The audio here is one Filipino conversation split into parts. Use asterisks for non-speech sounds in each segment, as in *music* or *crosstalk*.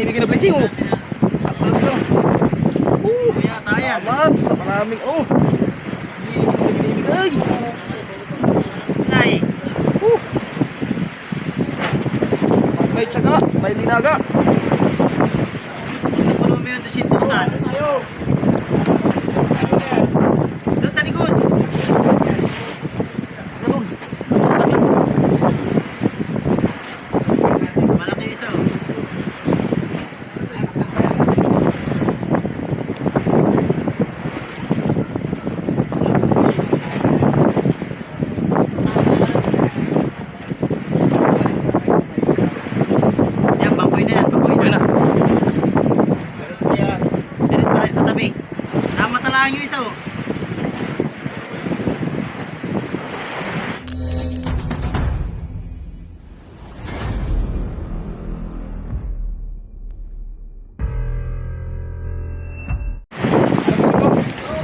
binibigyan ng blessing, oh. Talaga. Oh, Kuya, tayan. salamat sa maraming, oh. Na binibigay. Nay. Oh. May tsaga, may linaga. Puno mo yung dusin-dusan. Doon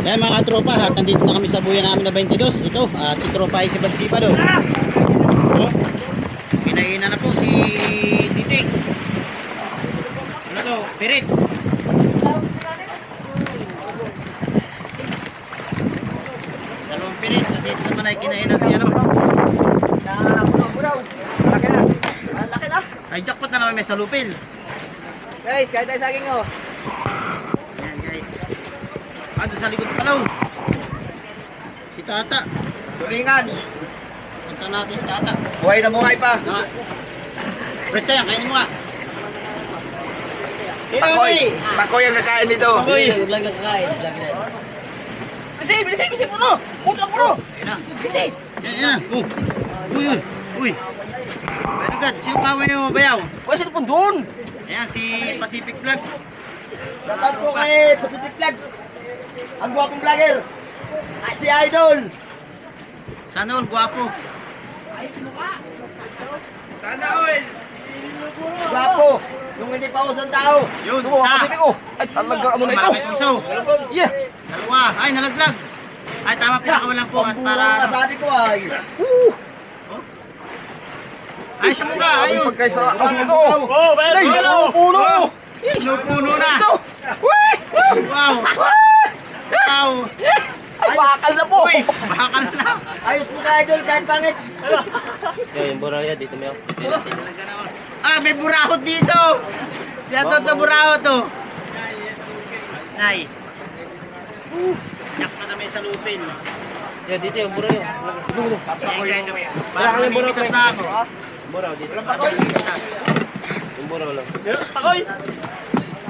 Kaya mga tropa, at nandito na kami sa buya namin na 22. Ito, at si tropa ay si Bansipa do. Oh, pinainan na po si Titing. Ano to? Pirit. Dalawang pirit. At naman ay kinainan si ano. Laki na. Ay, jackpot na naman may salupil. Guys, kahit tayo saging oh. Ando sa likod palaw. Si Tata. Tulingan. Punta natin si Tata. Buhay na buhay pa. Na. Presta yan, kainin mo nga. Pakoy. Pakoy ang kakain nito. Pakoy. Vlog na kakain. Vlog na. Blessing, blessing, blessing mo no. Utang mo no. Blessing. Yan, yan na. Oh. Uy, uy, uy. Very good. Sino kaway mo bayaw? Wala siya po doon. Ayan, si Pacific Vlog. Shoutout po kay Pacific Vlog. Ang gwapong vlogger. Ah, Si Idol. Sana all gwapo. Gwapo. Yung hindi pa usang tao. Yun, isa. Ay, talaga ano na ito. Malaki tusaw. Yeah. Dalawa. Ay, nalaglag. Ay, tama pinakawalan po. At para... ang sabi ko ay. Woo. Ay, sa mukha. Ayos. Ang Ang ito. bukaw. Oh, Ay, ano puno. Puno na. Wow. Wow. Ay, bakal na po. Uy, bakal na. Ayos po ka Idol kahit pangit. Talaga naman. Ah, may burahot dito. Shoutout sa burahot to. Nay. Yak pa namin sa lupin. Ya dito yung buro yun. Ayan guys, parang namimitas na ako. Buro dito. Namimitas. Yung buro lang. Takoy!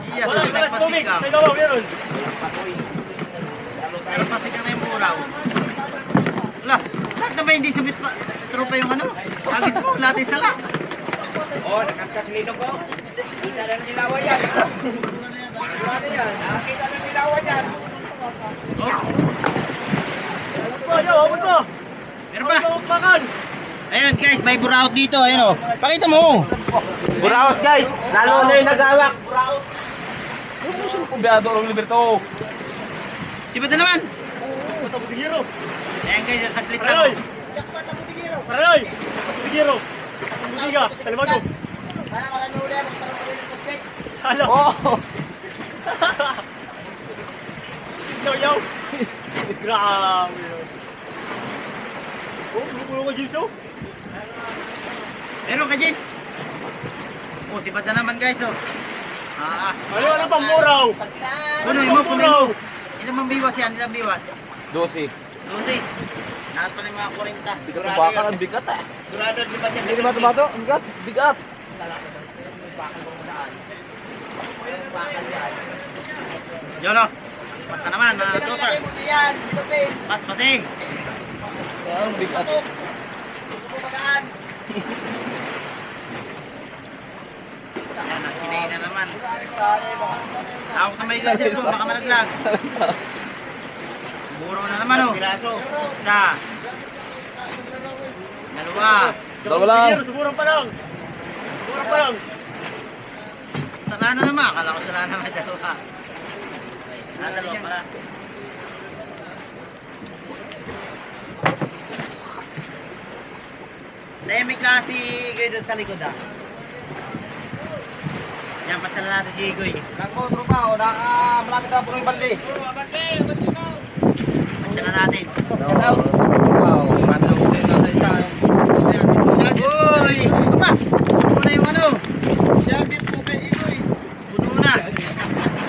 Iya, Wala, sa wala sa tubig! nagpasikaw. Sa gawa, meron! Pero pasika na yung buraw. Wala, lahat na ba hindi subit pa? Tropa yung ano? Agis mo, lahat ay sala. Oh, nakaskas nito ko. Kita ng dilawan yan. Grabe yan. Nakita ng dilawan yan. Oh, yo, abot mo! meron pa. Mo, bakal! Ayun guys, may buraot dito. Ayun o. Pakita mo. Buraot, guys! Lalo na yung nagawak! Ano mo siya kumbiyado ng Liberto? Sibat na naman. Tapos tigiro! Ayan guys, saglit Paraloy! lang. Jackpot ang butigiro. Paraloy! Tigiro! Budiga! Talimago! Sana marami uli. Magkaroon kami ng basket. Hala! Oh. Yo, yo! Grabe yun! Oh, puno ko, James, oh! Meron ka, James. Oh, sibat na naman guys oh. Ah, ah. Ano, ano pang buraw? Taglaan. Punoy mo, punoy mo. Ilan mang biwas yan? Ilang biwas? 12. 12. Lahat pa ng mga 40. Bigat ng bakal, ang bigat eh. Durado si Batyan. Hindi ba tumato? Ang bigat. Bigat. Yun oh. Pas na naman, mga Pinakilagay tropa. mo diyan. Silupin. Pas pasing. Kaya ang bigat. *laughs* Bumagaan. Yan, kinay na naman. Sorry, baka. Tawag na may glass ito, baka malaglag. Buro na naman oh. Piraso. Isa. Dalawa. Dalawa lang. Suburan pa lang! Suburan pa lang! Sala na naman. Akala ko sala na may dalawa. Ah, dalawa pala. Dahil may klase kayo doon sa likod ah. Yan, pasala natin si Igoy. Nako, tropa, o, na, ah, malapit na po yung balde. Pasala natin. Uy! Aba! Puno na yung ano? Jacket po kay Igoy. Puno na.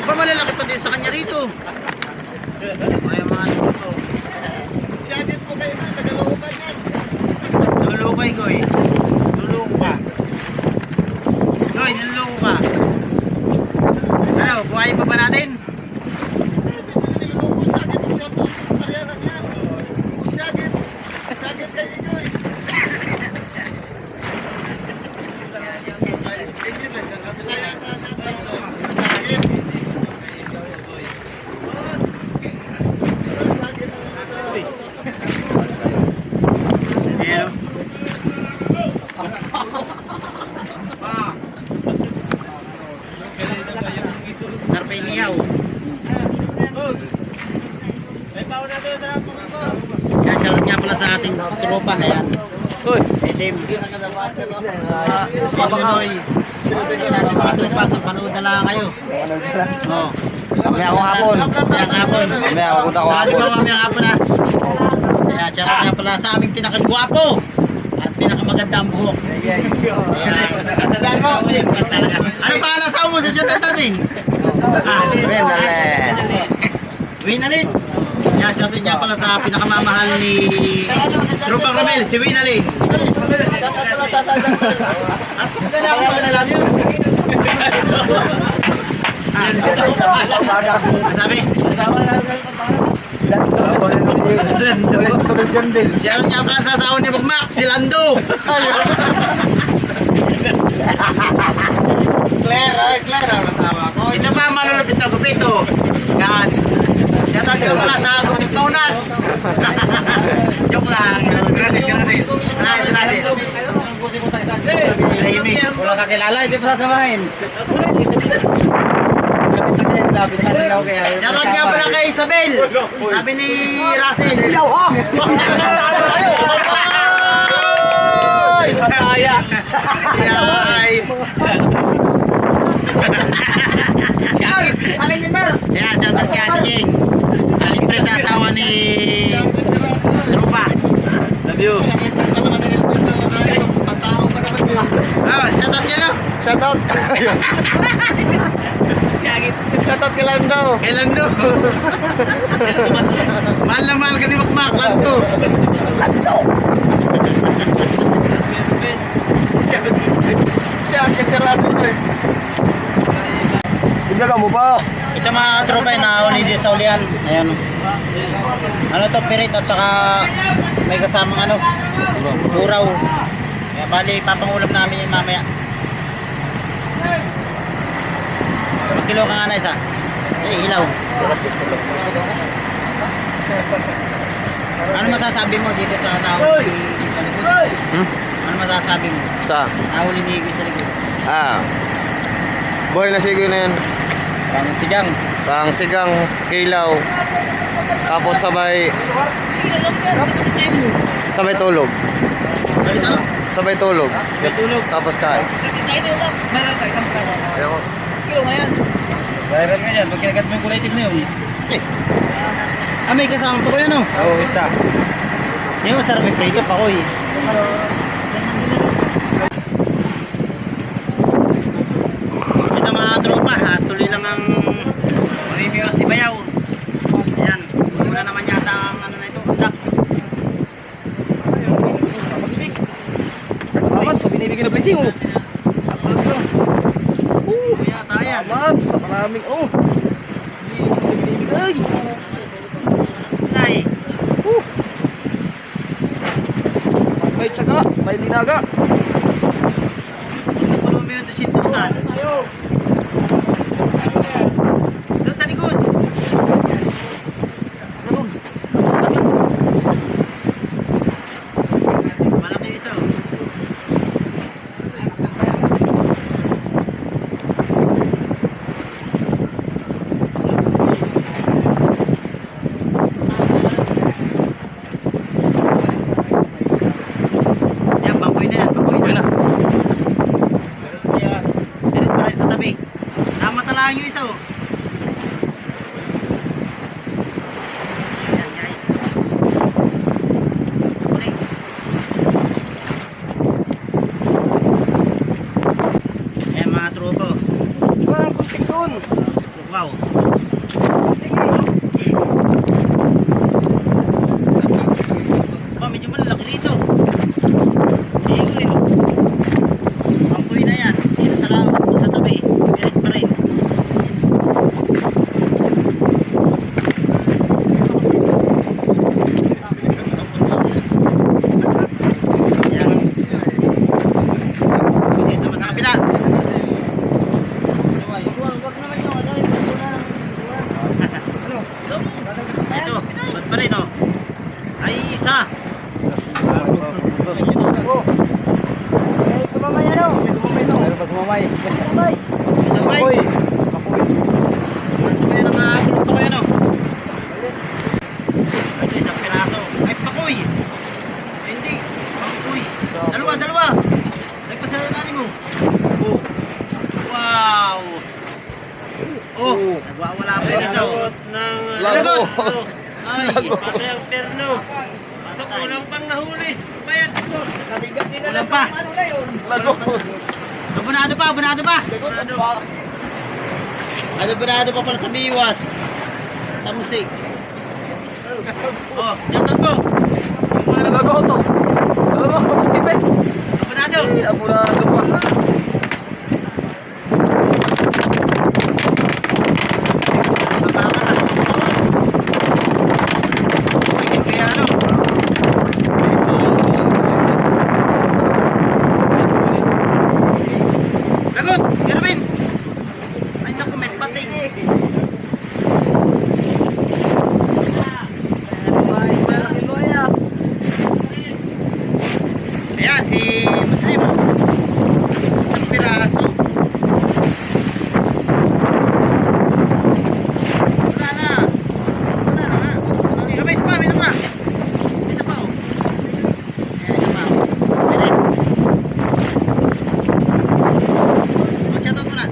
Ba malalaki pa din sa kanya rito? Ay, mga ano to. Jacket po kay Igoy, tagalookan yan. Niloloko Igoy. Niloloko ka. Igoy, niloloko ka. Ano, buhayin pa ba natin? Niloloko sa akin, siya to. Parehas yan. Jacket. Jacket kay Igoy. Ayan o. Sarap yung ihaw. Kaya shoutout nga pala sa ating tropa na yan. Uy! Ating mga tropa, panood na lang kayo. Oo. Mamaya ako hapon. Mamayang hapon. Mamaya ako punta ko hapon. ba mamayang hapon na? Kaya shoutout nga pala sa aming pinakagwapo at pinakamaganda ang buhok. Ayan. Tandaan mo. Ano pa mo sa shoutout natin? Ah, Winalin. Winalin. Kaya shoutout nga pala sa pinakamamahal ni Tropa Romel, si Winalin. At gana ako. Ah, sabi? Asawa na Siya lang nga pala sa asawa ni Bugmak, si Lando. Claire, ay Claire ang asawa ko. Ito pa malulupit na gupito. Yan. Siya tayo siya pala sa paunas. *laughs* Joke lang. Sinasin, sinasin. Sinasin, sinasin. Tahimik. Wala kakilala, hindi pa sasamahin. Shoutout nga pala kay Isabel. Sabi ni Russell. Ay! Masaya. Ay! Kaya shoutout kay Ate Jing. Ah, Siyempre sa asawa ni Rupa. Love you. Ah, shoutout yan no? Shoutout. Shoutout Lando. Kay Lando. mahal na mahal ka ni Makmak, Lando. Siya, kakirado eh. Tignan mo pa. Ito mga tropa yung nahuli din sa ulian. Ayan. Ano to, pirit at saka may kasamang ano, buraw. Kaya bali, papangulam namin yun mamaya. Mag kilo ka nga na isa. Eh, hilaw. Ano masasabi mo dito sa nahuli ni Iggy sa likod? Hmm? Ano masasabi mo? Sa? Nahuli ni Iggy sa likod. Ah. Boy na sigoy na yan. Pang sigang. Pang sigang kilaw. Tapos sabay sabay tulog. Sabay tulog. May tulog. Tapos kain. Kahit mo ba? Meron tayo isang. Ayoko. Kilo nga yan. Viral nga yan. Pag kinagat mo yung kulay tip na yun. Ah, may kasama pa ko yan oh. Oo, isa. Hindi mo masarap yung prito pa ko eh. Ito mga tropa ha, tuloy lang ang review si Bayaw. Ayan, una naman yata ang ano na ito, undak. Salamat sa binibigyan na blessing mo. Uh, yata yan. Salamat sa maraming oh. Blessing na binibigay. Nay, May tsaga, may linaga. pulo minuto si Tusan. Doon sa likod. Malaki isa oh. Yan, baboy na yan, baboy na. Meron pala sa tabi. sumamay. Isa ba? Apoy. Sabay na nakakulong pa kayo, no? Ito isang piraso. Ay, pakoy! Ay, hindi. Pakoy. Dalawa, dalawa. Ay, pa sa nani mo. Oh. Wow. Oh, nagwawala pa yung isa. oh. Lago. Ay, Nabigat din na pa. Ano na? Lago. Abunado pa, abunado pa. Ano abunado pa pala sa biwas. Tamusik. Oh, ko. Yung mga Lago to. Lago. Tapos tipid. abunado. Ako na gawa. Lagot! Gerwin! Ay naku, may pating. Ayan, si Muslim. oh. Isang piraso. Wala na. Wala na nga. Wala na. Ah, may isa pa, may isa pa. May isa pa, oh. Ayan, isa pa, oh. Pilit. Oh, shoutout muna.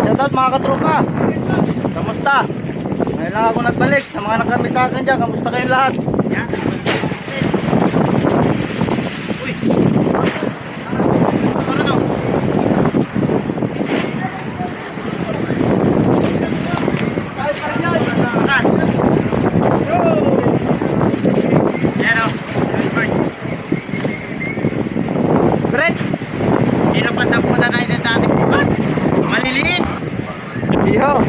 Shoutout mga katropa. Kamusta? Ngayon lang ako nagbalik. Sa mga nakrami sa dyan, kamusta kayong lahat? Yan. Uy. Ano to? Saan? Yan o. Bird. Brett! Hirap ang tampunan na yung dating bukas. Maliliit. Iyo!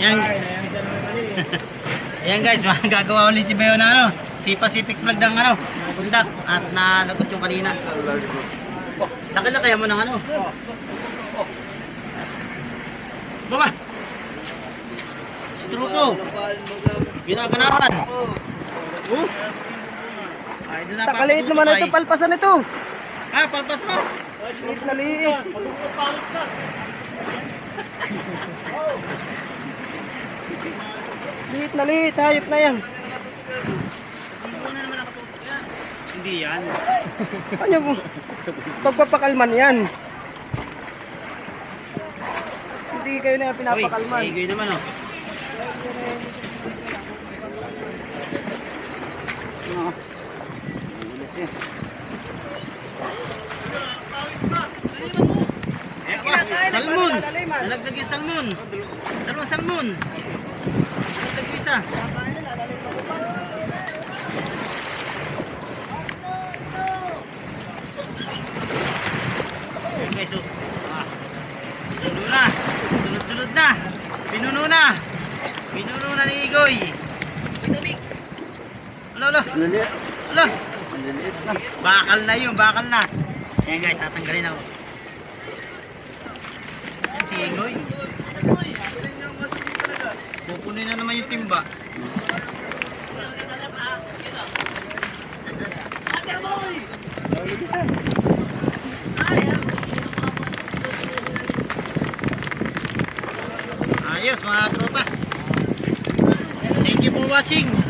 Yan. *laughs* Ayan guys, magagawa ulit si Bayo na ano, si Pacific Flag ng ano, pundak at nalagot yung kanina. Laki na kaya mo ng ano. Baba! Si Truco! Ginaganahan! Oh! Ay, na Takaliit naman na ito, palpasan ito! Ah, palpas mo! Liit na liit! *laughs* Liit na liit, hayop na yan. Hindi yan. *laughs* Ano mo? Pagpapakalman yan. Hindi kayo na Uy, pinapakalman. igoy naman oh. Salmon! Nalagdag yung salmon! Dalawang salmon! Isa. Ayan guys, oh. Ah. Pinuno na! Sunod-sunod na! Pinuno na! Pinuno na ni Igoy! Alo, alo! Alo! Bakal na yun, bakal na! Ayan guys, tatanggalin ako. Si Igoy. Pupunin na naman yung timba. Ayos mga tropa. Thank you for watching.